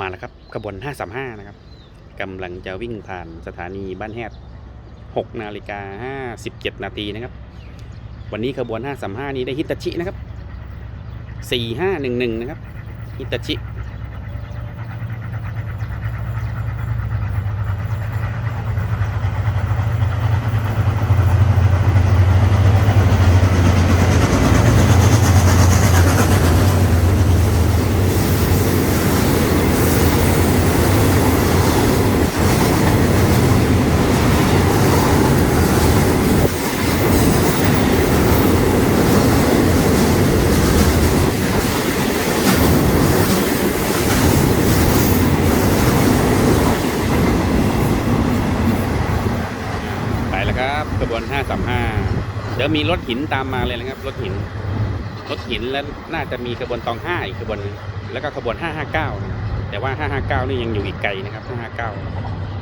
มาแล้วครับขบวน 535 นะครับกำลังจะวิ่งผ่านสถานีบ้านแฮด6นาฬิกา57 นาทีนะครับ วันนี้ขบวน 535 นี้ได้ฮิตาชินะครับ 4511 นะครับฮิตาชิ ครับขบวน 535 เดี๋ยวมีรถหินตามมาเลยนะครับรถหินรถหินแล้วน่าจะมีขบวนตอง 5 อีกขบวนนึงแล้วก็ขบวน 559 แต่ว่า 559 นี่ยังอยู่อีกไกลนะครับ 559